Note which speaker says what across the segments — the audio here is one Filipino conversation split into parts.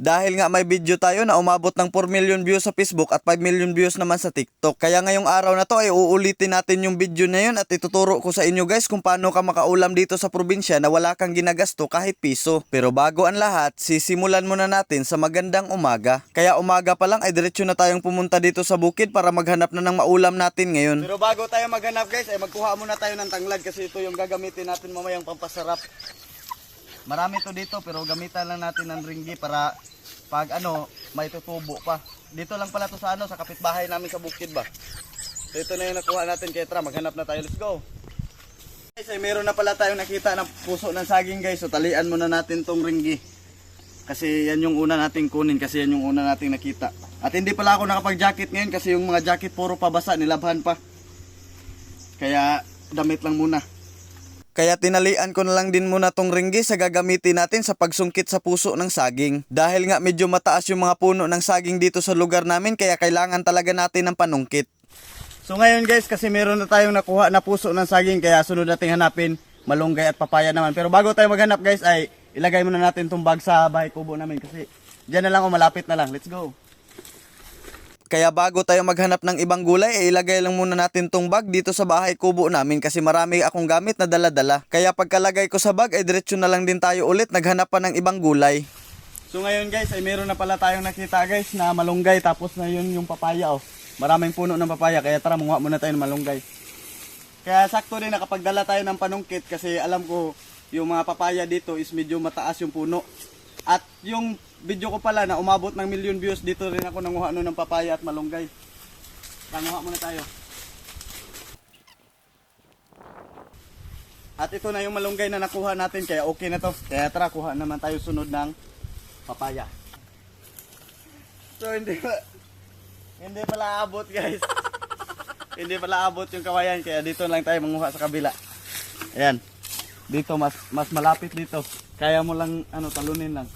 Speaker 1: Dahil nga may video tayo na umabot ng 4 million views sa Facebook at 5 million views naman sa TikTok. Kaya ngayong araw na to ay uulitin natin yung video na yun at ituturo ko sa inyo guys kung paano ka makaulam dito sa probinsya na wala kang ginagasto kahit piso. Pero bago ang lahat, sisimulan muna natin sa magandang umaga. Kaya umaga pa lang ay diretso na tayong pumunta dito sa bukid para maghanap na ng maulam natin ngayon. Pero bago tayo maghanap guys, ay magkuha muna tayo ng tanglad kasi ito yung gagamitin natin mamayang pampasarap. Marami to dito pero gamitan lang natin ng ringgi para pag ano, may tutubo pa. Dito lang pala to sa ano, sa kapitbahay namin sa bukid ba. So ito na yung nakuha natin kay Tra, maghanap na tayo. Let's go. Guys, ay meron na pala tayong nakita ng puso ng saging guys. So talian muna natin tong ringgi. Kasi yan yung una nating kunin kasi yan yung una nating nakita. At hindi pala ako nakapag-jacket ngayon kasi yung mga jacket puro pabasa, nilabhan pa. Kaya damit lang muna. Kaya tinalian ko na lang din muna tong ringgi sa gagamitin natin sa pagsungkit sa puso ng saging. Dahil nga medyo mataas yung mga puno ng saging dito sa lugar namin kaya kailangan talaga natin ng panungkit. So ngayon guys kasi meron na tayong nakuha na puso ng saging kaya sunod nating hanapin malunggay at papaya naman. Pero bago tayo maghanap guys ay ilagay muna natin tong bag sa bahay kubo namin kasi diyan na lang o malapit na lang. Let's go. Kaya bago tayo maghanap ng ibang gulay, eh, ilagay lang muna natin tong bag dito sa bahay kubo namin kasi marami akong gamit na dala-dala. Kaya pagkalagay ko sa bag, ay diretso na lang din tayo ulit naghanap pa ng ibang gulay. So ngayon guys, ay meron na pala tayong nakita guys na malunggay tapos na yun yung papaya oh. Maraming puno ng papaya kaya tara munga muna tayo ng malunggay. Kaya sakto din nakapagdala tayo ng panungkit kasi alam ko yung mga papaya dito is medyo mataas yung puno. At yung video ko pala na umabot ng million views dito rin ako nanguha nun ng papaya at malunggay. Nanguha muna tayo. At ito na yung malunggay na nakuha natin kaya okay na to. Kaya tara kuha naman tayo sunod ng papaya. So hindi pa hindi pala abot guys. hindi pala abot yung kawayan kaya dito lang tayo manguha sa kabila. Ayan. Dito mas mas malapit dito. Kaya mo lang ano talunin lang.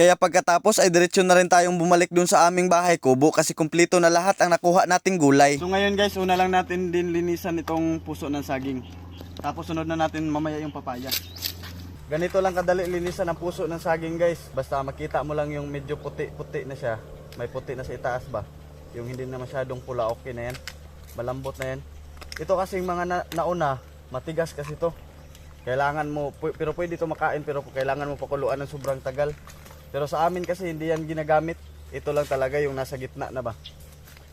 Speaker 1: Kaya pagkatapos ay diretso na rin tayong bumalik dun sa aming bahay kubo kasi kumpleto na lahat ang nakuha nating gulay. So ngayon guys, una lang natin din linisan itong puso ng saging. Tapos sunod na natin mamaya yung papaya. Ganito lang kadali linisan ang puso ng saging guys. Basta makita mo lang yung medyo puti-puti na siya. May puti na sa itaas ba. Yung hindi na masyadong pula okay na yan. Malambot na yan. Ito kasing mga na, nauna, matigas kasi to. Kailangan mo, pero pwede ito makain pero kailangan mo pakuluan ng sobrang tagal. Pero sa amin kasi hindi yan ginagamit. Ito lang talaga yung nasa gitna na ba.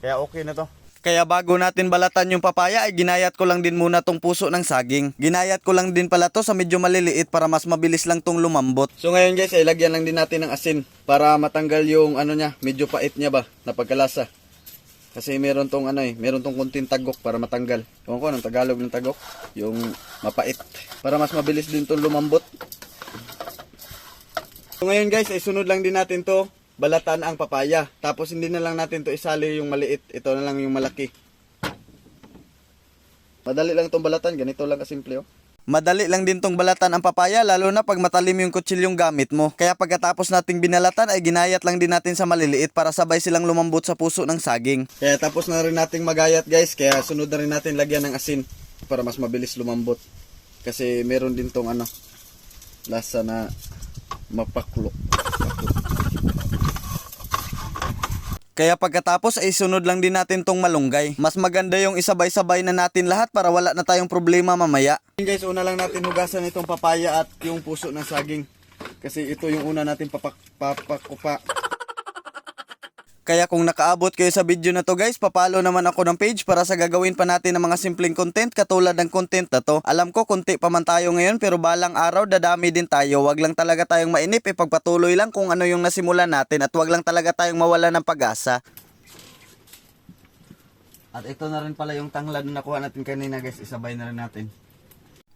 Speaker 1: Kaya okay na to. Kaya bago natin balatan yung papaya ay ginayat ko lang din muna tong puso ng saging. Ginayat ko lang din pala to sa medyo maliliit para mas mabilis lang tong lumambot. So ngayon guys ay lagyan lang din natin ng asin para matanggal yung ano niya, medyo pait niya ba na pagkalasa. Kasi meron tong ano eh, meron tong kunting tagok para matanggal. Ewan ko ng Tagalog ng tagok, yung mapait. Para mas mabilis din tong lumambot. So ngayon guys, ay sunod lang din natin to, balatan ang papaya. Tapos hindi na lang natin to isali yung maliit, ito na lang yung malaki. Madali lang tong balatan, ganito lang kasimple oh. Madali lang din tong balatan ang papaya lalo na pag matalim yung kutsilyong gamit mo. Kaya pagkatapos nating binalatan ay ginayat lang din natin sa maliliit para sabay silang lumambot sa puso ng saging. Kaya tapos na rin nating magayat guys, kaya sunod na rin natin lagyan ng asin para mas mabilis lumambot. Kasi meron din tong ano, lasa na mapaklok. Kaya pagkatapos ay sunod lang din natin tong malunggay. Mas maganda yung isabay-sabay na natin lahat para wala na tayong problema mamaya. Guys, una lang natin hugasan itong papaya at yung puso ng saging. Kasi ito yung una natin papak. Kaya kung nakaabot kayo sa video na to guys, papalo naman ako ng page para sa gagawin pa natin ng mga simpleng content katulad ng content na to. Alam ko konti pa man tayo ngayon pero balang araw dadami din tayo. Wag lang talaga tayong mainip, ipagpatuloy lang kung ano yung nasimulan natin at wag lang talaga tayong mawala ng pag-asa. At ito na rin pala yung tanglad na nakuha natin kanina guys, isabay na rin natin.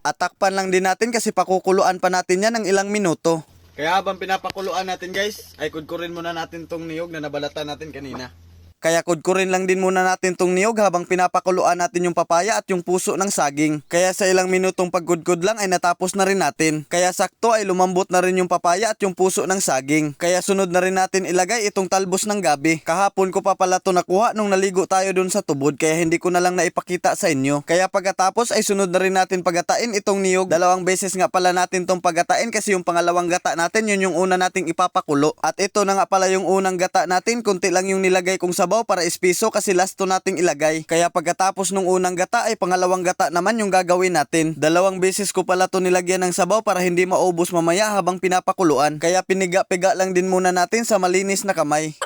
Speaker 1: Atakpan lang din natin kasi pakukuluan pa natin yan ng ilang minuto. Kaya habang pinapakuluan natin guys, ay kudkurin muna natin tong niyog na nabalatan natin kanina. Kaya kudkurin lang din muna natin tong niyog habang pinapakuluan natin yung papaya at yung puso ng saging. Kaya sa ilang minutong pagkudkod lang ay natapos na rin natin. Kaya sakto ay lumambot na rin yung papaya at yung puso ng saging. Kaya sunod na rin natin ilagay itong talbos ng gabi. Kahapon ko pa pala to nakuha nung naligo tayo dun sa tubod kaya hindi ko na lang naipakita sa inyo. Kaya pagkatapos ay sunod na rin natin pagatain itong niyog. Dalawang beses nga pala natin tong pagatain kasi yung pangalawang gata natin yun yung una nating ipapakulo. At ito na nga pala yung unang gata natin, kunti lang yung nilagay kong sabaw para espiso kasi last to nating ilagay. Kaya pagkatapos nung unang gata ay pangalawang gata naman yung gagawin natin. Dalawang beses ko pala to nilagyan ng sabaw para hindi maubos mamaya habang pinapakuluan. Kaya piniga-piga lang din muna natin sa malinis na kamay.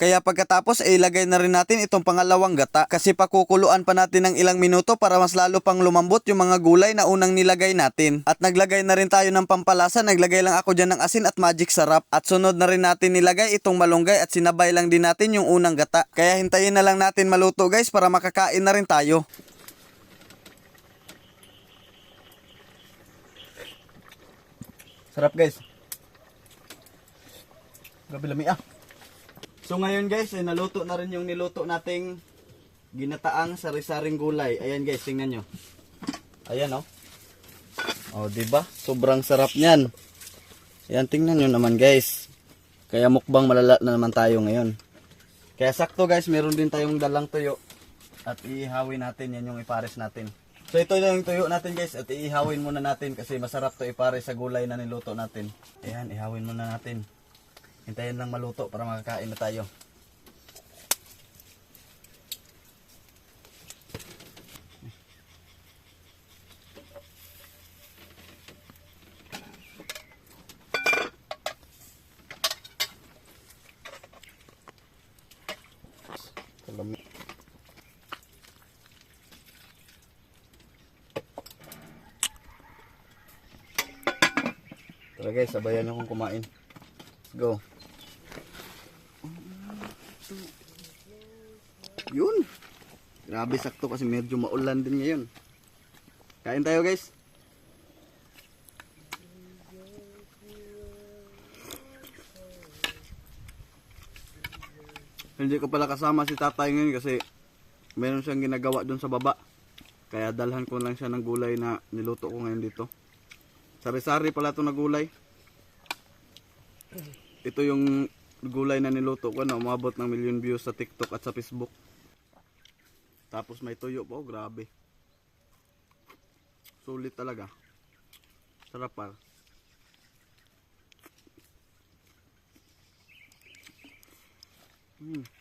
Speaker 1: Kaya pagkatapos ay ilagay na rin natin itong pangalawang gata kasi pakukuluan pa natin ng ilang minuto para mas lalo pang lumambot yung mga gulay na unang nilagay natin. At naglagay na rin tayo ng pampalasa, naglagay lang ako dyan ng asin at magic sarap. At sunod na rin natin nilagay itong malunggay at sinabay lang din natin yung unang gata. Kaya hintayin na lang natin maluto guys para makakain na rin tayo. Sarap guys. Gabi lami ah. So ngayon guys, ay naluto na rin yung niluto nating ginataang sari-saring gulay. Ayan guys, tingnan nyo. Ayan oh. Oh, di ba? Sobrang sarap niyan. Ayan, tingnan nyo naman guys. Kaya mukbang malala na naman tayo ngayon. Kaya sakto guys, meron din tayong dalang tuyo. At iihawin natin, yan yung ipares natin. So ito yung tuyo natin guys, at iihawin muna natin kasi masarap to ipares sa gulay na niluto natin. Ayan, ihawin muna natin. Hintayin lang maluto para makakain na tayo. Tara guys, sabayan niyo kong kumain. Let's go. Yun. Grabe sakto kasi medyo maulan din ngayon. Kain tayo guys. Hindi ko pala kasama si tatay ngayon kasi meron siyang ginagawa doon sa baba. Kaya dalhan ko lang siya ng gulay na niluto ko ngayon dito. Sari-sari pala ito na gulay. Ito yung gulay na niluto ko na umabot ng million views sa TikTok at sa Facebook. Tapos may tuyo po, grabe. Sulit talaga. Sarap pa. Mm.